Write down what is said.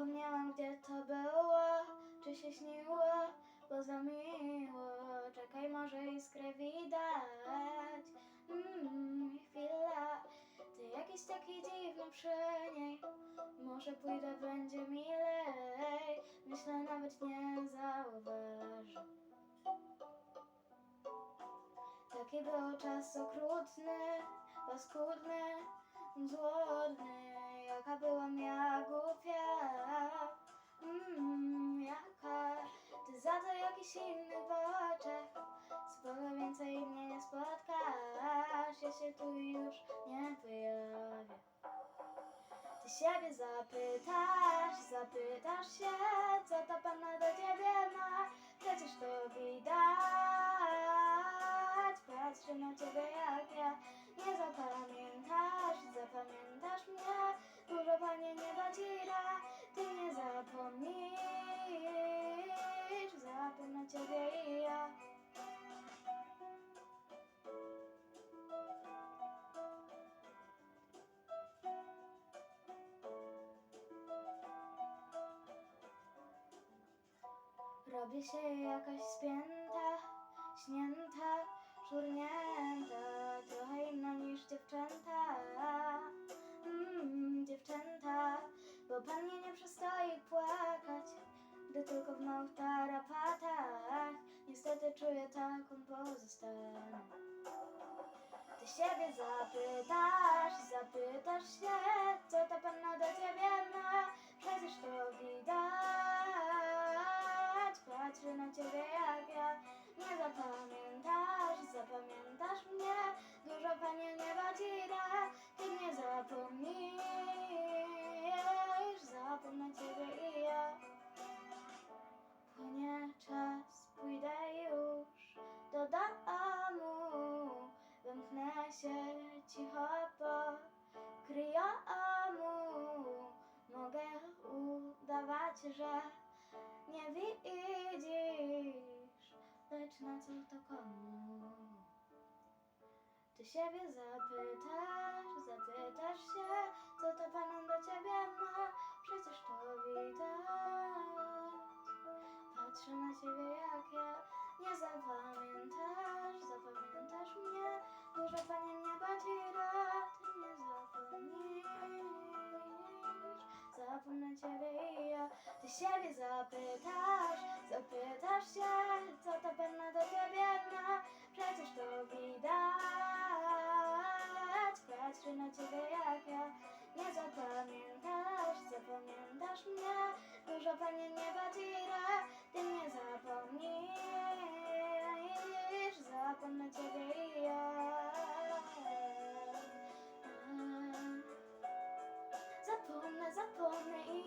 Zapomniałam gdzie to było, czy się śniło, bo za miło. Czekaj, może iskrę widać. Mm, chwila, ty jakiś taki dziwny przy niej. Może pójdę, będzie milej. Myślę, nawet nie zauważy. Taki był czas okrutny, paskudny, złodny. Jaka byłam ja głupia. Ja się tu już nie pojawię. Ty siebie zapytasz, zapytasz się, co ta panna do ciebie ma. Przecież to widać. Patrzę na ciebie jak ja. Nie zapamiętasz, zapamiętasz mnie. Dużo panie nie dociera. Ty nie zapomnisz. Zapomnę ciebie i ja. Robi się jakaś spięta, śnięta, szurnięta, trochę inna niż dziewczęta. Mm, dziewczęta, bo pannie nie przystoi płakać, gdy tylko w małych tarapatach. Niestety czuję taką pozostanę. Ty siebie zapytasz, zapytasz się, co ta panna do ciebie ma. Przecież to widać. Patrzę na ciebie jak ja. Nie zapamiętasz, zapamiętasz mnie. Dużo panie nieba ci da. Ty nie zapomnisz. Zapomnę ciebie i ja. Płynie czas, pójdę już do domu. Wymknę się cicho po kryjomu. Mogę udawać, że nie widzisz, Ty siebie zapytasz, zapytasz się, co to panem do ciebie ma, przecież to widać. Patrzę na ciebie jak ja, nie zapamiętasz, zapamiętasz mnie, dużo panien nie ci rad, nie zapomnisz, zapomnę ciebie i ja. Ty siebie zapytasz, zapytasz się, co ta panna Patrzę na ciebie jak ja, nie zapamiętasz, zapamiętasz mnie, dużo panien nie rad, ty nie zapomnisz, zapomnę ciebie i ja. Zapomnę, zapomnę i.